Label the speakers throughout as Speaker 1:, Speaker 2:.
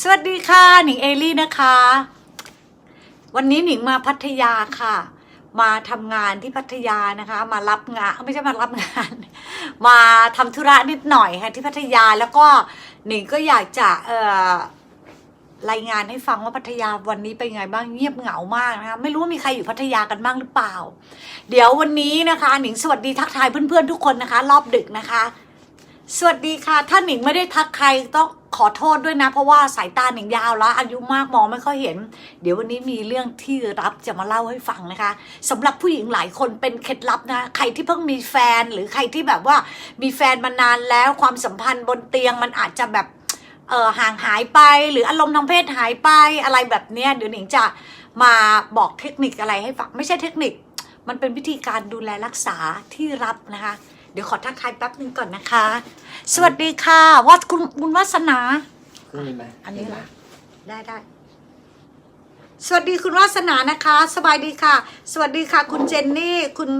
Speaker 1: สวัสดีค่ะหนิงเอลี่นะคะ วันนี้หนิงมาพัทยาค่ะ มาทำงานที่พัทยานะคะ มารับงานไม่ใช่มารับงาน มาทำธุระนิดหน่อยค่ะที่พัทยาแล้วก็หนิงก็อยากจะเอ่อรายงานให้ฟังว่าพัทยาวันนี้เป็นไงบ้างเงียบเหงามากนะคะไม่รู้ว่ามีใครอยู่พัทยากันบ้างหรือเปล่า เดี๋ยววันนี้นะคะ หนิงสวัสดีทักทายเพื่อนๆทุกคนนะคะ รอบดึกนะคะ สวัสดีค่ะ ถ้าหนิงไม่ได้ทักใครต้องขอโทษด้วยนะ เพราะว่าสายตาหนิงยาวแล้ว อายุมากมองไม่ค่อยเห็น เดี๋ยววันนี้มีเรื่องที่รับจะมาเล่าให้ฟังนะคะสำหรับผู้หญิงหลายคนเป็นเคล็ดลับนะ ใครที่เพิ่งมีแฟนหรือใครที่แบบว่ามีแฟนมานานแล้วความสัมพันธ์บนเตียงมันอาจจะแบบเออห่างหายไปหรืออารมณ์ทางเพศหายไปอะไรแบบเนี้ยเดี๋ยวหนิงจะมาบอกเทคนิคอะไรให้ฟังไม่ใช่เทคนิค มันเป็นวิธีการดูแลรักษาที่รับนะคะ เดี๋ยวขอทักทายแป๊บนึงก่อนนะคะ สวัสดีค่ะวัดคุณคุณวัสนา
Speaker 2: ขึ้นนี่ไหม
Speaker 1: อันนี้ล่ะได้ได้สวัสดีคุณวาสนานะคะ สบายดีค่ะ สวัสดีค่ะ คุณเจนนี่ คุณ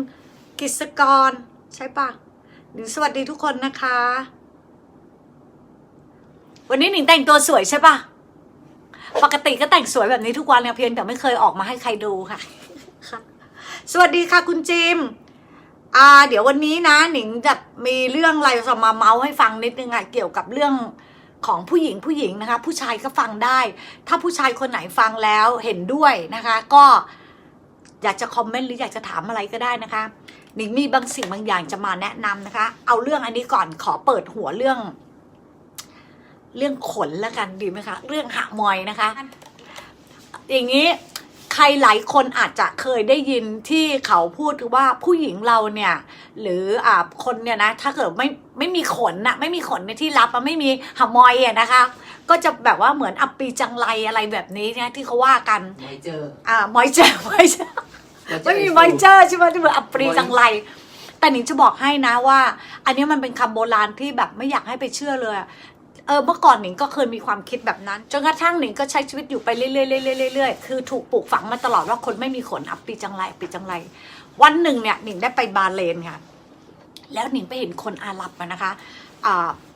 Speaker 1: กิษกร ใช่ปะหนิงสวัสดีทุกคนนะคะ วันนี้หนิงแต่งตัวสวยใช่ปะปกติก็แต่งสวยแบบนี้ทุกวันเนี่ยเพียงแต่ไม่เคยออกมาให้ใครดูค่ะค่ะสวัสดีค่ะคุณจิม อ่า เดี๋ยววันนี้นะหนิงจะมีเรื่องอะไรจะมาเมาส์ให้ฟังนิดนึงอะเกี่ยวกับเรื่องของผู้หญิงผู้หญิงนะคะ ผู้ชายก็ฟังได้ ถ้าผู้ชายคนไหนฟังแล้วเห็นด้วยนะคะ ก็อยากจะคอมเมนต์หรืออยากจะถามอะไรก็ได้นะคะหนิงมีบางสิ่งบางอย่างจะมาแนะนำนะคะ เอาเรื่องอันนี้ก่อนขอเปิดหัวเรื่อง เรื่องขนแล้วกันดีไหมคะ เรื่องหะมอยนะคะ อย่างนี้ ใครหลายคนอาจจะเคยได้ยินที่เขาพูดว่าผู้หญิงเราเนี่ย หรืออ่าคนเนี่ยนะ ถ้าเกิดไม่ไม่มีขนนะไม่มีขนในที่รับอะไม่มีหะมอยอะนะคะ ก็จะแบบว่าเหมือนอัปปีจังไรอะไรแบบนี้เนี่ยที่เขาว่ากัน
Speaker 2: ไม่เจอ
Speaker 1: อ่ามอยเจอร์มอยเจอร์ไม่มีมอยเจอร์ใช่ไหมที่เหมือนอัปรีจังไรแต่หนิงจะบอกให้นะว่า อันนี้มันเป็นคำโบราณที่แบบไม่อยากให้ไปเชื่อเลยอะ เออเมื่อก่อนหนิงก็เคยมีความคิดแบบนั้นจนกระทั่งหนิงก็ใช้ชีวิตอยู่ไปเรื่อยๆเรื่อยๆเรื่อยๆคือถูกปลูกฝังมาตลอดว่าคนไม่มีขนอัปปีจังไรอัปปีจังไรวันหนึ่งเนี่ยหนิงได้ไปบาเลนค่ะแล้วหนิงไปเห็นคนอาหรับนะคะ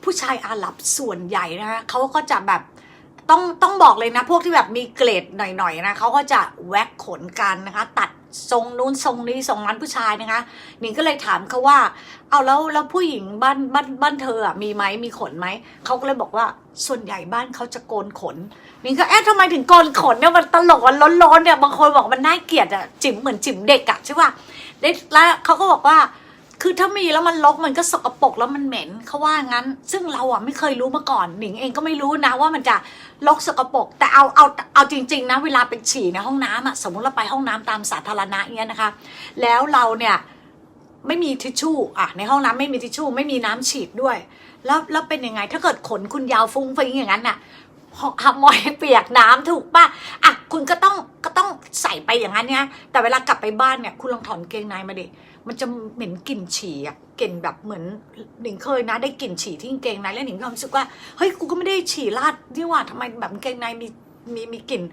Speaker 1: ผู้ชายอาหรับส่วนใหญ่นะคะเขาก็จะแบบต้องต้องบอกเลยนะ พวกที่แบบมีเกรดหน่อยๆนะเขาก็จะแว็กขนกันนะคะ ตัด ทรงนู้นทรงนี้ทรงนั้นผู้ชายนะคะหนิงก็เลยถามเขาว่า เอาแล้วแล้วผู้หญิงบ้านบ้านบ้านเธออะมีไหมมีขนไหมเขาก็เลยบอกว่าส่วนใหญ่บ้านเขาจะโกนขนหนิงก็เอ๊ะทำไมถึงโกนขนเนี่ยมันตลกมันร้อนๆเนี่ยบางคนบอกมันน่าเกลียดอะจิ๋มเหมือนจิ๋มเด็กอะใช่ป่ะแล้วเขาก็บอกว่า คือถ้ามีแล้วมันลกมันก็สกปรกแล้วมันเหม็นเขาว่างั้น ซึ่งเราอะไม่เคยรู้มาก่อนหนิงเองก็ไม่รู้นะว่ามันจะลกสกปรกแต่เอาเอาเอาจริง ๆ นะ เวลาไปฉี่ในห้องน้ำอะสมมติเราไปห้องน้ำตามสาธารณะเงี้ยนะคะ แล้วเราเนี่ยไม่มีทิชชู่อะในห้องน้ำไม่มีทิชชู่ไม่มีน้ำฉีดด้วย แล้วแล้วเป็นยังไง ถ้าเกิดขนคุณยาวฟุ้งฟิ้งอย่างนั้นน่ะหามอยเปียกน้ำถูกป่ะอะคุณก็ต้องก็ต้องใส่ไปอย่างนั้นเนี่ยแต่เวลากลับไปบ้านเนี่ยคุณลองถอนเกงในมาดิ มันจะเหม็นกลิ่นฉี่อะกลิ่นแบบเหมือนหนิงเคยนะ ได้กลิ่นฉี่ที่กางเกงในแล้วหนิงมีความรู้สึกว่าเฮ้ยกูก็ไม่ได้ฉี่ราดนี่หว่าทำไมแบบกางเกงในมีมีมีกลิ่น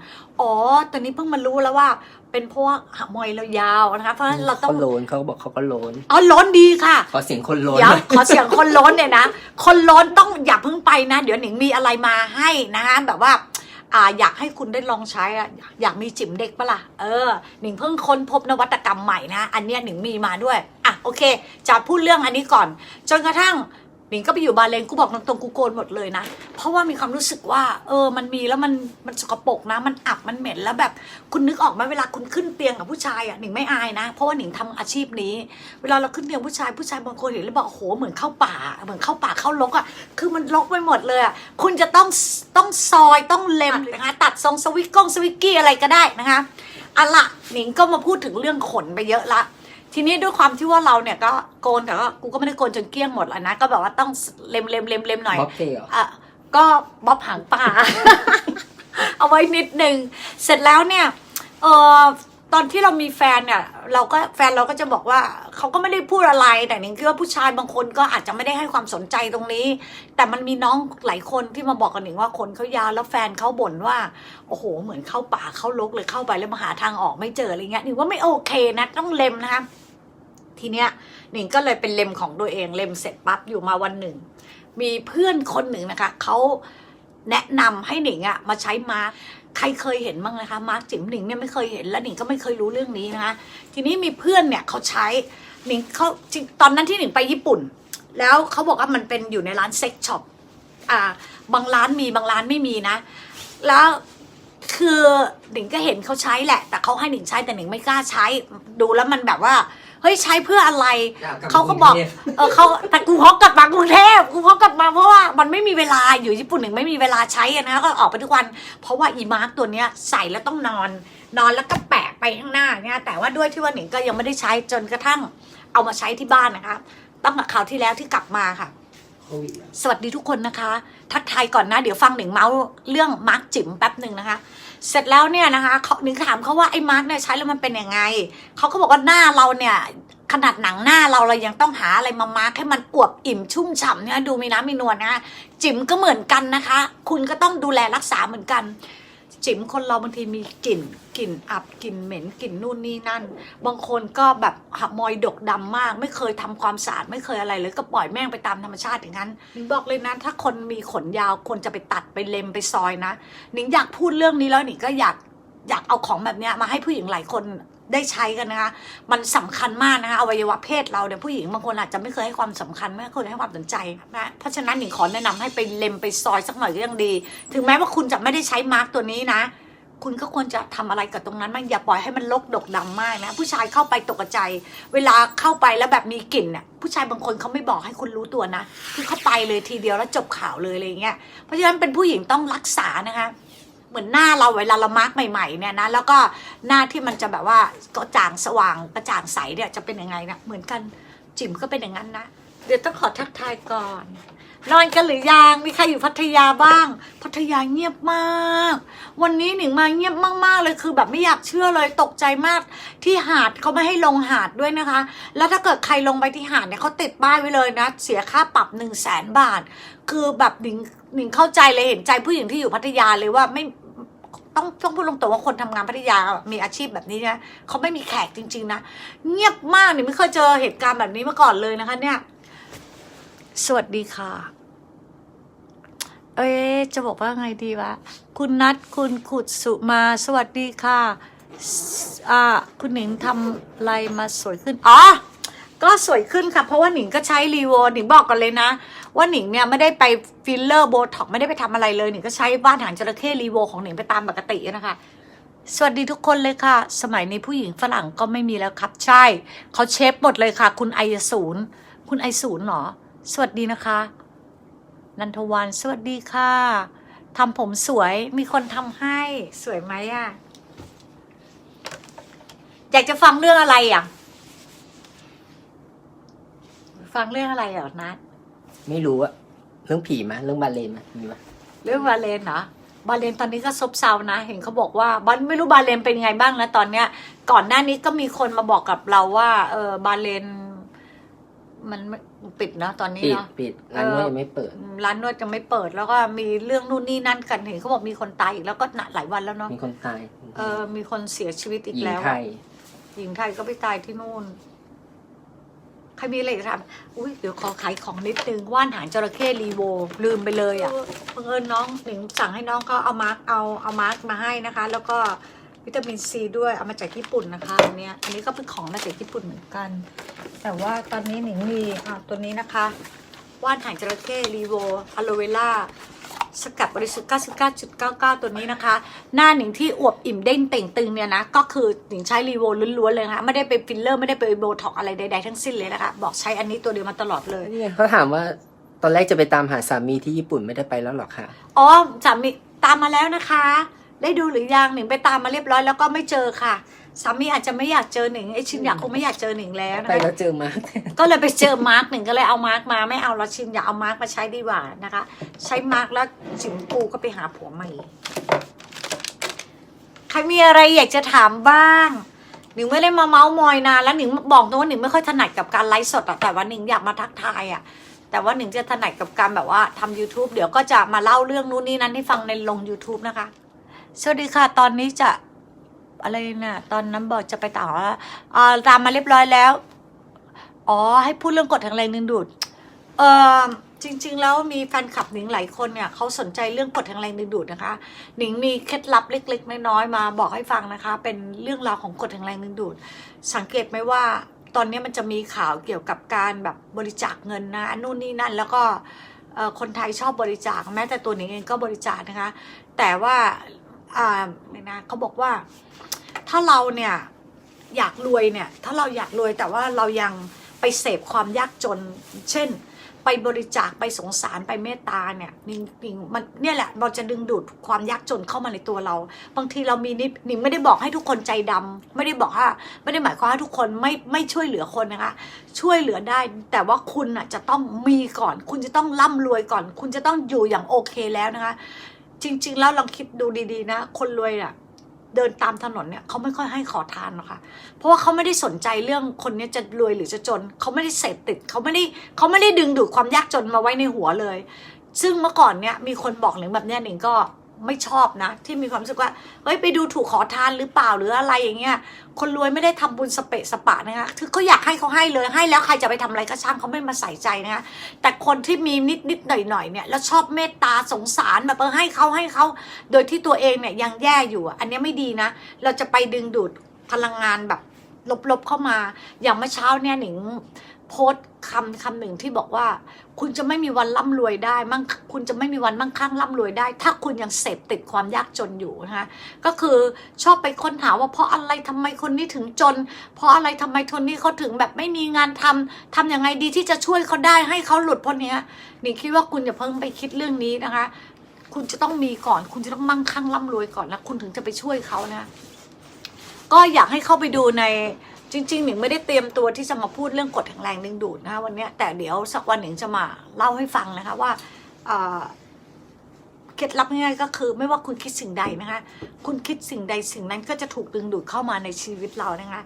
Speaker 1: อ๋อ ตอนนี้เพิ่งมารู้แล้วว่า เป็นเพราะว่าหามอยเรายาวนะคะ เพราะฉะนั้นเราต้อง
Speaker 2: เขาโลนเขาบอกเขาก็โลน
Speaker 1: อ๋อล้นดีค่ะ
Speaker 2: ขอเสียงคนโลน
Speaker 1: เดี๋ยวขอเสียงคนล้นเนี่ยนะ คนล้นต้องอย่าเพิ่งไปนะ เดี๋ยวหนิงมีอะไรมาให้นะคะแบบว่า อ่าอยากให้คุณได้ลองใช้อะอยากมีจิ๋มเด็กปะล่ะเออหนิงเพิ่งค้นพบนวัตกรรมใหม่นะ อันเนี้ยหนิงมีมาด้วยอะโอเคจะพูดเรื่องอันนี้ก่อน จนกระทั่ง หนิงก็ไปอยู่บาเลนกูบอกตรงๆกูโกนหมดเลยนะ เพราะว่ามีความรู้สึกว่า เออ มันมีแล้วมันมันสกปรกนะ มันอับมันเหม็นแล้วแบบ คุณนึกออกไหมเวลาคุณขึ้นเตียงกับผู้ชายอะหนิงไม่อายนะ เพราะว่าหนิงทำอาชีพนี้ เวลาเราขึ้นเตียงผู้ชายผู้ชายบางคนเห็นแล้วบอกโอ้โหเหมือนเข้าป่า เหมือนเข้าป่าเข้ารกอะคือมันรกไปหมดเลยอะคุณจะต้องต้องซอยต้องเล็มนะคะตัดทรงสวิกกงสวิกกี้อะไรก็ได้นะคะเอาละหนิงก็มาพูดถึงเรื่องขนไปเยอะละ ทีนี้ด้วยความที่ว่าเราเนี่ยก็โกนแต่ก็กูก็ไม่ได้โกนจนเกลี้ยงหมดแล้วนะ ก็แบบว่าต้องเล็มเล็มเล็มเล็มหน่อย
Speaker 2: บ๊อบเทเหรอ
Speaker 1: อะก็บ๊อบหางป่า เอาไว้นิดนึง เสร็จแล้วเนี่ยเออตอนที่เรามีแฟนเนี่ย เราก็แฟนเราก็จะบอกว่าเขาก็ไม่ได้พูดอะไรแต่หนิงคิดว่าผู้ชายบางคนก็อาจจะไม่ได้ให้ความสนใจตรงนี้ แต่มันมีน้องหลายคนที่มาบอกกับหนิงว่าคนเขายาวแล้วแฟนเขาบ่นว่าโอ้โห เหมือนเข้าป่าเข้าลกเลยเข้าไปแล้วมาหาทางออกไม่เจออะไรเงี้ยหนิงว่าไม่โอเคนะต้องเล็มนะคะ ทีเนี้ยหนิงก็เลยเป็นเล็มของตัวเองเล็มเสร็จปั๊บอยู่มาวันหนึ่ง มีเพื่อนคนหนึ่งนะคะเขาแนะนำให้หนิงอะมาใช้มาร์คใครเคยเห็นบ้างนะคะมาร์คจิ๋มหนิงเนี่ยไม่เคยเห็นและหนิงก็ไม่เคยรู้เรื่องนี้นะคะทีนี้มีเพื่อนเนี่ยเขาใช้หนิงเขาตอนนั้นที่หนิงไปญี่ปุ่น แล้วเขาบอกว่ามันเป็นอยู่ในร้านเซ็กช็อปอ่าบางร้านมีบางร้านไม่มีนะ แล้วคือหนิงก็เห็นเขาใช้แหละ แต่เขาให้หนิงใช้แต่หนิงไม่กล้าใช้ ดูแล้วมันแบบว่า ฮ้ยใช้เพื่ออะไร เขาก็บอก เออเขาแต่กูฮอกกลับมากรุงเทพกูฮอกกลับมาเพราะว่ามันไม่มีเวลาอยู่ญี่ปุ่นหนึ่งไม่มีเวลาใช้อะนะก็ออกไปทุกวัน เพราะว่าอีมาร์กตัวเนี้ยใส่แล้วต้องนอน นอนแล้วก็แปะไปข้างหน้าเนี่ยแต่ว่าด้วยที่ว่าหนิงก็ยังไม่ได้ใช้จนกระทั่งเอามาใช้ที่บ้านนะคะตั้งแต่คราวที่แล้วที่กลับมาค่ะ
Speaker 2: โควิดอะ
Speaker 1: สวัสดีทุกคนนะคะ ทักทายก่อนนะ เดี๋ยวฟังหนิงเมาส์เรื่องมาร์กจิ๋มแป๊บหนึ่งนะคะ เสร็จแล้วเนี่ยนะคะเขาหนิงถามเขาว่าไอ้มาร์กเนี่ยใช้แล้วมันเป็นยังไงเขาก็บอกว่าหน้าเราเนี่ยขนาดหนังหน้าเราเรายังต้องหาอะไรมามาร์กให้มันอวบอิ่มชุ่มฉ่ำเนี่ยดูมีน้ำมีนวลนะะจิ๋มก็เหมือนกันนะคะ คุณก็ต้องดูแลรักษาเหมือนกัน จิ๋มคนเราบางทีมีกลิ่นกลิ่นอับกลิ่นเหม็นกลิ่นนู่นนี่นั่น บางคนก็แบบหับมอยดกดำมาก ไม่เคยทำความสะอาดไม่เคยอะไรเลยก็ปล่อยแม่งไปตามธรรมชาติอย่างนั้นนิงบอกเลยนะ ถ้าคนมีขนยาวควรจะไปตัดไปเล็มไปซอยนะหนิงอยากพูดเรื่องนี้แล้วหนิงก็อยากอยากเอาของแบบเนี้ยมาให้ผู้หญิงหลายคน ได้ใช้กันนะคะ มันสำคัญมากนะคะอวัยวะเพศเราเนี่ยผู้หญิงบางคนอาจจะไม่เคยให้ความสำคัญไม่เคยให้ความสนใจนะเพราะฉะนั้นหนิงขอแนะนำให้ไปเล็มไปซอยสักหน่อยก็ยังดี ถึงแม้ว่าคุณจะไม่ได้ใช้มาร์กตัวนี้นะ คุณก็ควรจะทำอะไรกับตรงนั้นบ้างอย่าปล่อยให้มันลกดกดำมากนะ ผู้ชายเข้าไปตกใจ เวลาเข้าไปแล้วแบบมีกลิ่นเนี่ยผู้ชายบางคนเขาไม่บอกให้คุณรู้ตัวนะคือเข้าไปเลยทีเดียวแล้วจบข่าวเลยอะไรอย่างเงี้ยเพราะฉะนั้นเป็นผู้หญิงต้องรักษานะคะ เหมือนหน้าเราเวลาเรามาร์กใหม่ๆเนี่ยนะแล้วก็หน้าที่มันจะแบบว่ากระจ่างสว่างกระจ่างใสเนี่ยจะเป็นยังไงนะเหมือนกันจิ๋มก็เป็นอย่างนั้นนะเดี๋ยวต้องขอทักทายก่อน นอนกันหรือยังมีใครอยู่พัทยาบ้าง พัทยาเงียบมาก วันนี้หนิงมาเงียบมากๆเลยคือแบบไม่อยากเชื่อเลยตกใจมาก ที่หาดเขาไม่ให้ลงหาดด้วยนะคะ แล้วถ้าเกิดใครลงไปที่หาดเนี่ยเขาติดป้ายไว้เลยนะ เสียค่าปรับหนึ่งแสนบาท คือแบบหนิงหนิงเข้าใจเลยเห็นใจผู้หญิงที่อยู่พัทยาเลยว่าไม่ ต้องต้องพูดตรงๆว่าคนทำงานพัทยามีอาชีพแบบนี้นะเขาไม่มีแขกจริง ๆ นะ เงียบมากหนิงไม่เคยเจอเหตุการณ์แบบนี้มาก่อนเลยนะคะ เนี่ย สวัสดีค่ะ เอ๊จะบอกว่าไงดีวะ คุณนัทคุณขุดสุมา สวัสดีค่ะ อ่า คุณหนิงทำอะไรมาสวยขึ้น อ๋อ ก็สวยขึ้นค่ะ เพราะว่าหนิงก็ใช้รีโวหนิงบอกกันเลยนะ ว่าหนิงเนี่ยไม่ได้ไปฟิลเลอร์โบท็อกไม่ได้ไปทำอะไรเลยหนิงก็ใช้บ้านหางจระเข้รีโวของหนิงไปตามปกตินะคะ สวัสดีทุกคนเลยค่ะ สมัยนี้ผู้หญิงฝรั่งก็ไม่มีแล้วครับใช่เขาเชฟหมดเลยค่ะ คุณไอศูนย์คุณไอศูนย์เหรอ สวัสดีนะคะ นันทวันสวัสดีค่ะทำผมสวยมีคนทำให้สวยไหมอะอยากจะฟังเรื่องอะไรอะ ฟังเรื่องอะไรอะนัท
Speaker 2: ไม่รู้อะเรื่องผีไหมเรื่องบาเลนไหมมีไหม
Speaker 1: เรื่องบาเลนเหรอบาเลนตอนนี้ก็ซบเซานะ เห็นเขาบอกว่าบาไม่รู้บาเลนเป็นยังไงบ้างนะตอนเนี้ย ก่อนหน้านี้ก็มีคนมาบอกกับเราว่า เออบาเลน มันไม่ปิดเนอะตอนนี้
Speaker 2: ปิด
Speaker 1: เนาะ
Speaker 2: ปิดร้านนวด
Speaker 1: เออ
Speaker 2: ยังไม่เปิด
Speaker 1: ร้านนวดจะไม่เปิด แล้วก็มีเรื่องนู่นนี่นั่นกันเห็นเขาบอกมีคนตายอีกแล้วก็หนาหลายวันแล้วเนาะ
Speaker 2: มีคนตาย
Speaker 1: เออ มีคนเสียชีวิตอีก
Speaker 2: หญิง
Speaker 1: แล้ว
Speaker 2: ไทย
Speaker 1: หญิงไทยก็ไปตายที่นู่น ใครมีอะไรจะทำอุ้ยเดี๋ยวขอขายของนิดนึงว่านหางจระเข้รีโวลืมไปเลยอะบังเอิญน้องหนิงสั่งให้น้องเขาเอามาร์กเอาเอามาร์กมาให้นะคะ แล้วก็วิตามินซีด้วยเอามาจากญี่ปุ่นนะคะอันนี้อันนี้ก็เป็นของมาจากญี่ปุ่นเหมือนกัน แต่ว่าตอนนี้หนิงมีอะตัวนี้นะคะว่านหางจระเข้รีโวอะโลเวล่า สกัดบริสุทธิ์ 99.99 ตัวนี้นะคะ หน้าหนิงที่อวบอิ่มเด้งเต่งตึงเนี่ยนะ ก็คือหนิงใช้รีโวล้วนๆเลยนะคะไม่ได้ไปฟิลเลอร์ไม่ได้ไปโบท็อกอะไรใดๆทั้งสิ้นเลยนะคะ บอกใช้อันนี้ตัวเดียวมาตลอดเลย
Speaker 2: นี่ไงเขาถามว่าตอนแรกจะไปตามหาสามีที่ญี่ปุ่นไม่ได้ไปแล้วหรอคะ
Speaker 1: อ๋อสามีตามมาแล้วนะคะ ได้ดูหรือยังหนิงไปตามมาเรียบร้อยแล้วก็ไม่เจอค่ะสามีอาจจะไม่อยากเจอหนิงไอชินอยากคงไม่อยากเจอหนิงแล้วนะ
Speaker 2: ไป
Speaker 1: คะ
Speaker 2: แล้วเจอมา
Speaker 1: ก็เลยไปเจอมาร์กหนึ่งก็เลยเอามาร์กมาไม่เอาละชินอย่าเอามาร์กมาใช้ดีกว่านะคะ ใช้มาร์กแล้วจิ๋มกูก็ไปหาผัวใหม่ใครมีอะไรอยากจะถามบ้างหนิงไม่ได้มาเมาส์มอยนานแล้วหนิงบอกตรงว่าหนิงไม่ค่อยถนัดกับการไลฟ์สดอะแต่ว่าหนิงอยากมาทักทายอะแต่ว่าหนิงจะถนัดกับการแบบว่าทำ YouTube เดี๋ยวก็จะมาเล่าเรื่องนู้นนี่นั้นให้ฟังในลง YouTube นะคะ สวัสดีค่ะ ตอนนี้จะอะไรเนี่ยตอนนั้นบอกจะไปต่ออ่าตามมาเรียบร้อยแล้ว อ๋อ ให้พูดเรื่องกฎแห่งแรงดึงดูด เออจริง ๆ แล้วมีแฟนคลับหนิงหลายคนเนี่ยเขาสนใจเรื่องกฎแห่งแรงดึงดูดนะคะหนิงมีเคล็ดลับเล็ก ๆ น้อยๆมาบอกให้ฟังนะคะ เป็นเรื่องราวของกฎแห่งแรงดึงดูด สังเกตไหมว่าตอนนี้มันจะมีข่าวเกี่ยวกับการแบบบริจาคเงินนะนู่นนี่นั่น แล้วก็คนไทยชอบบริจาคแม้แต่ตัวหนิงเองก็บริจาคนะคะ แต่ว่า อ่าเนี่ยนะเขาบอกว่า ถ้าเราเนี่ยอยากรวยเนี่ย ถ้าเราอยากรวยแต่ว่าเรายังไปเสพความยากจน เช่น ไปบริจาคไปสงสารไปเมตตาเนี่ยนิงนิงมันเนี่ยแหละเราจะดึงดูดความยากจนเข้ามาในตัวเรา บางทีเรามีนิดนิงไม่ได้บอกให้ทุกคนใจดำไม่ได้บอกว่าไม่ได้หมายความว่าทุกคนไม่ไม่ช่วยเหลือคนนะคะ ช่วยเหลือได้ แต่ว่าคุณน่ะจะต้องมีก่อน คุณจะต้องร่ำรวยก่อน คุณจะต้องอยู่อย่างโอเคแล้วนะคะ จริง ๆ แล้วลองคิดดูดีๆ นะ คนรวยอะเดินตามถนนเนี่ยเขาไม่ค่อยให้ขอทานหรอกค่ะ เพราะว่าเขาไม่ได้สนใจเรื่องคนนี้จะรวยหรือจะจน เขาไม่ได้เสพติดเขาไม่ได้เขาไม่ได้ดึงดูดความยากจนมาไว้ในหัวเลย ซึ่งเมื่อก่อนเนี่ยมีคนบอกหนึ่งแบบเนี้ยหนึ่งก็ ไม่ชอบนะ ที่มีความรู้สึกว่าเฮ้ยไปดูถูกขอทานหรือเปล่าหรืออะไรอย่างเงี้ยคนรวยไม่ได้ทำบุญสเปะสปะนะคะคือก็อยากให้เขาให้เลยให้แล้วใครจะไปทำอะไรก็ช่างเขาไม่มาใส่ใจนะคะแต่คนที่มีนิดนิดหน่อยหน่อยเนี่ยแล้วชอบเมตตาสงสารแบบเออให้เขาให้เขาโดยที่ตัวเองเนี่ยยังแย่อยู่ อันนี้ไม่ดีนะ เราจะไปดึงดูดพลังงานแบบลบๆเข้ามาอย่างเมื่อเช้าเนี่ยหนิง โพสต์คำคำหนึ่งที่บอกว่า คุณจะไม่มีวันร่ำรวยได้มั่งคุณจะไม่มีวันมั่งคั่งร่ำรวยได้ ถ้าคุณยังเสพติดความยากจนอยู่นะคะก็คือชอบไปค้นหาว่าเพราะอะไรทำไมคนนี้ถึงจน เพราะอะไรทำไมคนนี้เขาถึงแบบไม่มีงานทำทำยังไงดีที่จะช่วยเขาได้ให้เขาหลุดพ้นเนี้ยนี่คิดว่าคุณอย่าเพิ่งไปคิดเรื่องนี้นะคะ คุณจะต้องมีก่อน คุณจะต้องมั่งคั่งร่ำรวยก่อนแล้วคุณถึงจะไปช่วยเขานะ ก็อยากให้เข้าไปดูใน จริงๆหนิงไม่ได้เตรียมตัวที่จะมาพูดเรื่องกฎแห่งแรงดึงดูดนะคะวันนี้แต่เดี๋ยวสักวันหนิงจะมาเล่าให้ฟังนะคะว่าเคล็ดลับง่ายๆก็คือไม่ว่าคุณคิดสิ่งใดนะคะ คุณคิดสิ่งใดสิ่งนั้นก็จะถูกดึงดูดเข้ามาในชีวิตเรานะคะ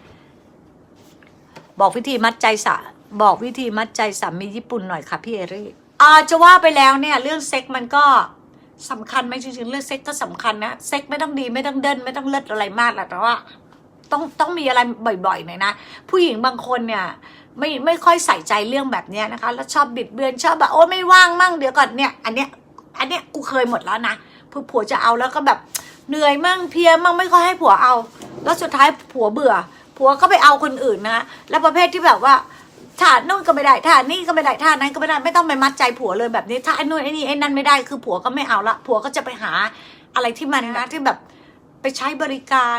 Speaker 1: บอกวิธีมัดใจสะบอกวิธีมัดใจสามีญี่ปุ่นหน่อยค่ะพี่เอรี่อาจะว่าไปแล้วเนี่ย เรื่องเซ็กมันก็สำคัญไหมจริงๆเรื่องเซ็กก็สำคัญนะเซ็กไม่ต้องดีไม่ต้องเดินไม่ต้องเลิศอะไรมากหรอกแต่ว่า ต้องต้องมีอะไรบ่อยๆหน่อยนะ ผู้หญิงบางคนเนี่ยไม่ไม่ค่อยใส่ใจเรื่องแบบเนี้ยนะคะ แล้วชอบบิดเบือนชอบแบบโอ้ไม่ว่างมั่งเดี๋ยวก่อนเนี่ย อันเนี้ยอันเนี้ยกูเคยหมดแล้วนะผัวผัวจะเอาแล้วก็แบบเหนื่อยมั่งเพียมั่งไม่ค่อยให้ผัวเอา แล้วสุดท้ายผัวเบื่อ ผัวก็ไปเอาคนอื่นนะแล้วประเภทที่แบบว่าถ้านู่นก็ไม่ได้ถ้านี่ก็ไม่ได้ถ้านั้นก็ไม่ได้ไม่ต้องไปมัดใจผัวเลยแบบนี้ถ้าไอ้นู่นไอ้นี่ไอ้นั่นไม่ได้คือผัวก็ไม่เอาละผัวก็จะไปหาอะไรที่มันนะที่แบบไปใช้บริการ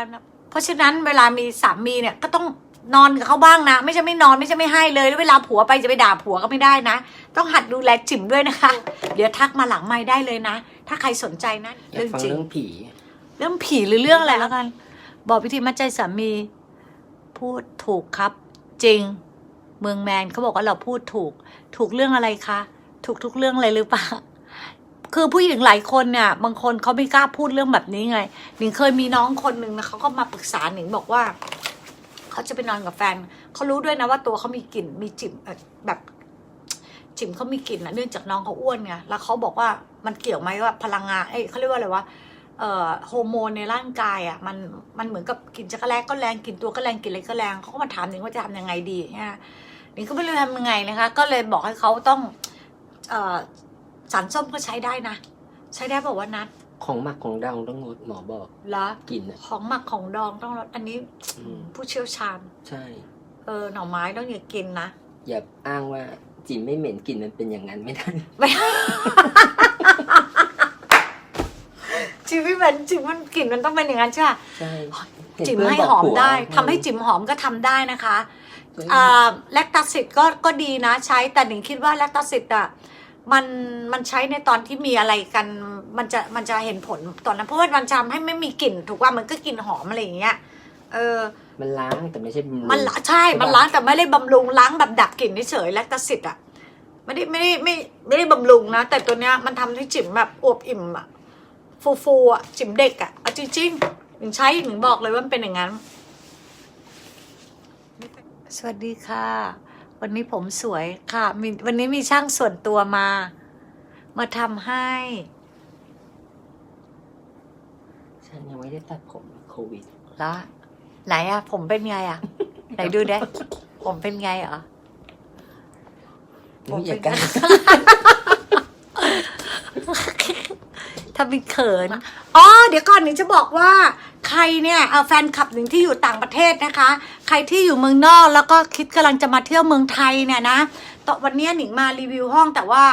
Speaker 1: เพราะฉะนั้นเวลามีสามีเนี่ยก็ต้องนอนกับเขาบ้างนะ ไม่ใช่ไม่นอนไม่ใช่ไม่ให้เลยแล้วเวลาผัวไปจะไปด่าผัวก็ไม่ได้นะ ต้องหัดดูแลจิ๋มด้วยนะคะ เดี๋ยวทักมาหลังไม่ได้เลยนะ ถ้าใครสนใจนะ
Speaker 2: อยากฟัง
Speaker 1: จริง
Speaker 2: เรื่องผี
Speaker 1: เรื่องผีหรือเรื่องอะไรแล้วกัน บอกวิธีมัดใจสามี พูดถูกครับ จริง เมืองแมนเขาบอกว่าเราพูดถูก ถูกเรื่องอะไรคะถูกทุกเรื่องเลยหรือเปล่า คือผู้หญิงหลายคนเนี่ย บางคนเขาไม่กล้าพูดเรื่องแบบนี้ไง หนิงเคยมีน้องคนหนึ่งนะเขาก็มาปรึกษาหนิงบอกว่าเขาจะไปนอนกับแฟนเขารู้ด้วยนะว่าตัวเขามีกลิ่นมีจิ๋มแบบจิ๋มเขามีกลิ่นนะเนื่องจากน้องเขาอ้วนไงแล้วเขาบอกว่ามันเกี่ยวไหมว่าพลังงานเอ้ยเขาเรียกว่าอะไรวะเอ่อโฮอร์โมนในร่างกายอะมันมันเหมือนกับกลิ่นจักรแลก็แรงกลิ่นตัวก็แรงกลิ่นอะไรก็แรงเขาก็มาถามหนิงว่าจะทำยังไงดีเนี่ยหนิงก็ไม่รู้ทำยังไงนะคะ ก็เลยบอกให้เขาต้องเอ่อ สารส้มก็ใช้ได้นะ ใช้ได้บอกว่านัด
Speaker 2: ของหมักของดองต้องงดหมอบอก
Speaker 1: ละ
Speaker 2: กินอะ
Speaker 1: ของหมักของดองต้องลดอันนี้
Speaker 2: อืม
Speaker 1: ผู้เชี่ยวชาญ
Speaker 2: ใช่
Speaker 1: เออหน่อไม้ต้องอย่ากินนะ
Speaker 2: อย่าอ้างว่าจิ๋มไม่เหม็นกลิ่นมันเป็นอย่างนั้นไม่ได้
Speaker 1: ไม่จิ๋มไม่เหมือนจิ๋มมันกลิ่นมันต้องเป็นอย่างนั้นใช่ปะ
Speaker 2: ใช่
Speaker 1: จิ๋ม
Speaker 2: เพื่น
Speaker 1: ให้
Speaker 2: บก
Speaker 1: หอม
Speaker 2: ผัว
Speaker 1: ได้ทำให้จิ๋มหอมก็ทำได้นะคะ
Speaker 2: เฮ้ย
Speaker 1: อ่าแลคตาซิดก็ก็ดีนะใช้แต่หนิงคิดว่าแลคตาซิดอะ มันมันใช้ในตอนที่มีอะไรกัน มันจะมันจะเห็นผลตอนนั้นเพราะว่ามันทำให้ไม่มีกลิ่นถูกว่ามันก็กลิ่นหอมอะไรอย่างเงี้ยเออ
Speaker 2: มันล้างแต่ไม่ใช่บำรุง
Speaker 1: มันละใช่
Speaker 2: ใช่ปะ
Speaker 1: มันล้างแต่ไม่ได้บำรุงล้างแบบดับกลิ่นเฉยๆแลคตาซิดอะไม่ได้ไม่ได้ไม่ไม่ได้บำรุงนะ แต่ตัวเนี้ยมันทำให้จิ๋มแบบอวบอิ่มอะฟูฟูๆอะจิ๋มเด็กอะเอาจริงๆหนิงใช้หนิงบอกเลยว่ามันเป็นอย่างนั้น สวัสดีค่ะ วันนี้ผมสวยค่ะมีวันนี้มีช่างส่วนตัวมา มาทำให้
Speaker 2: ฉันยังไม่ได้ตัดผมโควิด
Speaker 1: แล้วไหนอะผมเป็นไงอะไหนดูได้ผมเป็นไงเหรอผม
Speaker 2: อย่า
Speaker 1: กัน
Speaker 2: ถ้า
Speaker 1: เป็นเขิน อ๋อ เดี๋ยวก่อนหนูจะบอกว่า ใครเนี่ยเอ่อแฟนคลับหนิงที่อยู่ต่างประเทศนะคะ ใครที่อยู่เมืองนอกแล้วก็คิดกำลังจะมาเที่ยวเมืองไทยเนี่ยนะตอนวันนี้หนิงมารีวิวห้องแต่ว่า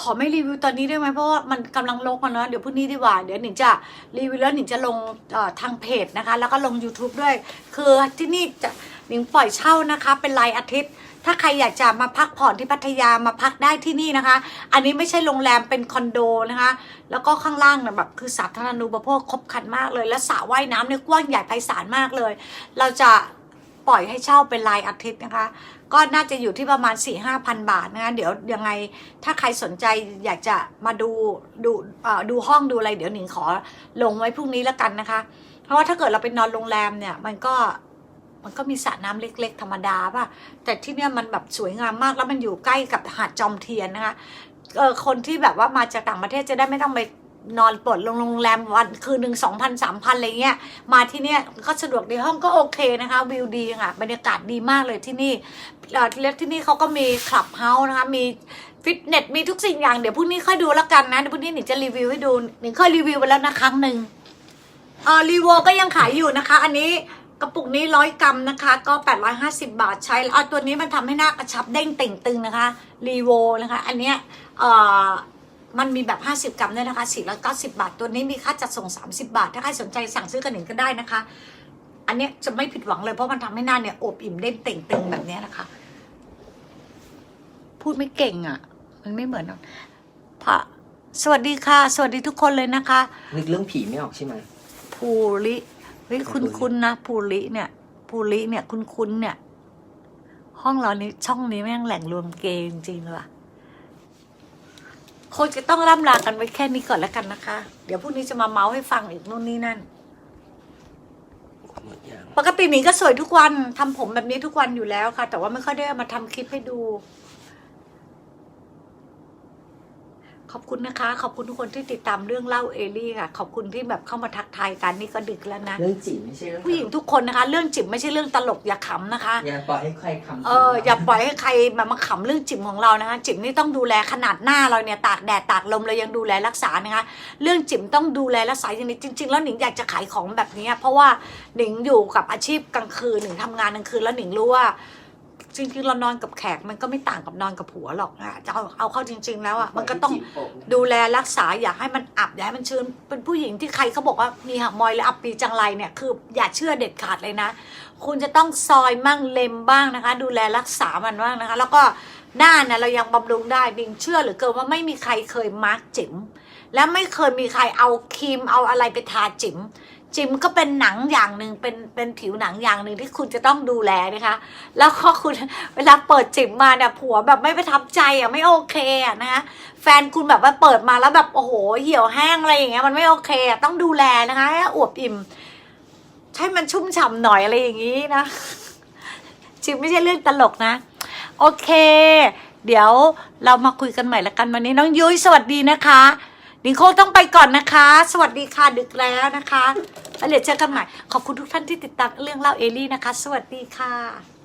Speaker 1: ขอไม่รีวิวตอนนี้ได้ไหมเพราะว่ามันกำลังลงกันเนอะเดี๋ยวพรุ่งนี้ดีกว่าเดี๋ยวหนิงจะรีวิวแล้วหนิงจะลงทางเพจนะคะ แล้วก็ลง YouTube ด้วย คือที่นี่จะหนิงปล่อยเช่านะคะ เป็นรายอาทิตย์ ถ้าใครอยากจะมาพักผ่อนที่พัทยามาพักได้ที่นี่นะคะ อันนี้ไม่ใช่โรงแรมเป็นคอนโดนะคะ แล้วก็ข้างล่างเนี่ยแบบคือสาธารณูปโภคครบครันมากเลย และสระว่ายน้ำเนี่ยกว้างใหญ่ไพศาลมากเลย เราจะปล่อยให้เช่าเป็นรายอาทิตย์นะคะ ก็น่าจะอยู่ที่ประมาณ4ี่ห้าพันบาทนะคะเดี๋ยวยังไงถ้าใครสนใจอยากจะมาดูดูอ่อดูห้องดูอะไร เดี๋ยวหนิงขอลงไว้พรุ่งนี้แล้วกันนะคะ เพราะว่าถ้าเกิดเราไปนอนโรงแรมเนี่ยมันก็ มันก็มีสระน้ำเล็ก ๆ ธรรมดาป่ะ แต่ที่เนี่ยมันแบบสวยงามมากแล้วมันอยู่ใกล้กับหาดจอมเทียนนะคะเออคนที่แบบว่ามาจากต่างประเทศจะได้ไม่ต้องไปนอนปลดลงโรงแรมวันคืนหนึ่งสองพันสามพันอะไรเงี้ยมาที่เนี่ยก็สะดวกดีห้องก็โอเคนะคะวิวดีค่ะบรรยากาศดีมากเลยที่นี่เอ่อแล้วที่นี่เขาก็มีคลับเฮาส์นะคะมีฟิตเนสมีทุกสิ่งอย่างเดี๋ยวพรุ่งนี้ค่อยดูแล้วกันนะเดี๋ยวพรุ่งนี้หนิงจะรีวิวให้ดูหนิงเคยรีวิวไปแล้วนะครั้งหนึ่งเออรีโวก็ยังขายอยู่นะคะ อันนี้ กระปุกนี้ร้อยกรัมนะคะ ก็ 850 บาทใช้แล้วเอาตัวนี้มันทำให้หน้ากระชับเด้งเต่งตึงนะคะรีโวนะคะ อันเนี้ยเอ่อมันมีแบบ 50 กรัมด้วยนะคะ 490 บาท ตัวนี้มีค่าจัดส่ง 30 บาท ถ้าใครสนใจสั่งซื้อกันหนึ่งก็ได้นะคะ อันเนี้ยจะไม่ผิดหวังเลยเพราะมันทำให้หน้าเนี่ยอบอิ่มเด้งเต่งตึงแบบเนี้ยนะคะ พูดไม่เก่งอะ มันไม่เหมือนพระสวัสดีค่ะ สวัสดีทุกคนเลยนะคะ
Speaker 2: นึกเรื่องผีไม่ออกใช่ไหม
Speaker 1: ภูริ เฮ้ยคุณคุณนะภูริเนี่ยภูริเนี่ยคุณคุณเนี่ย ห้องเรานี้ช่องนี้แม่งแหล่งรวมเกย์จริงๆเลยว่ะคงจะต้องร่ำลากันไว้แค่นี้ก่อนแล้วกันนะคะ เดี๋ยวพรุ่งนี้จะมาเมาส์ให้ฟังอีกนู่นนี่นั่น
Speaker 2: หมดอย่าง
Speaker 1: ปกติหนิงก็สวยทุกวันทำผมแบบนี้ทุกวันอยู่แล้วค่ะ แต่ว่าไม่ค่อยได้เอามาทำคลิปให้ดู ขอบคุณนะคะ ขอบคุณทุกคนที่ติดตามเรื่องเล่าเอลี่ค่ะ ขอบคุณที่แบบเข้ามาทักทายกันนี่ก็ดึกแล้วนะ
Speaker 2: เรื่องจีบไม่ใช่เรื่อง
Speaker 1: ผู้หญิงทุกคนนะคะ เรื่องจิ๋มไม่ใช่เรื่องตลกอย่าขำนะคะ
Speaker 2: อย่าปล่อยให้ใครคำ
Speaker 1: เอออย่าปล่อยให้ใครมามาขำเรื่องจิ๋มของเรานะคะ จิ๋มนี่ต้องดูแลขนาดหน้าเราเนี่ยตากแดดตากลมเรายังดูแลรักษานะคะ เรื่องจิ๋มต้องดูแลรักษาอย่างนี้จริง ๆ แล้วหนิงอยากจะขายของแบบนี้เพราะว่าหนิงอยู่กับอาชีพกลางคืนหนิงทำงานกลางคืนแล้วหนิงรู้ว่า จริงๆเรานอนกับแขกมันก็ไม่ต่างกับนอนกับผัวหรอกนะจะเอาเอาเข้าจริง ๆ แล้วอะมันก็ต้องดูแลรักษาอย่าให้มันอับอย่าให้มันชื้นเป็นผู้หญิงที่ใครเขาบอกว่ามีหักมอยและอับปีจังไรเนี่ยคืออย่าเชื่อเด็ดขาดเลยนะ คุณจะต้องซอยมั่งเล็มบ้างนะคะ ดูแลรักษามันบ้างนะคะ แล้วก็หน้าเนี่ยเรายังบำรุงได้ดิงเชื่อเหรือเกินว่าไม่มีใครเคยมาร์กจิ๋มและไม่เคยมีใครเอาครีมเอาอะไรไปทาจิ๋ม จิมก็เป็นหนังอย่างหนึ่งเป็นเป็นผิวหนังอย่างหนึ่งที่คุณจะต้องดูแลนะคะ แล้วก็คุณเวลาเปิดจิมมาเนี่ยผัวแบบไม่ประทับใจอะไม่โอเคอะนะคะแฟนคุณแบบว่าเปิดมาแล้วแบบโอ้โหเหี่ยวแห้งอะไรอย่างเงี้ยมันไม่โอเคอะต้องดูแลนะคะให้อวบอิ่มให้มันชุ่มฉ่ำหน่อยอะไรอย่างงี้นะจิมไม่ใช่เรื่องตลกนะ โอเค เดี๋ยวเรามาคุยกันใหม่ละกันวันนี้น้องยุ้ยสวัสดีนะคะ นิโคต้องไปก่อนนะคะ สวัสดีค่ะดึกแล้วนะคะแล้วเดี๋ยวเจอกันใหม่ ขอบคุณทุกท่านที่ติดตามเรื่องเล่าเอลี่นะคะ สวัสดีค่ะ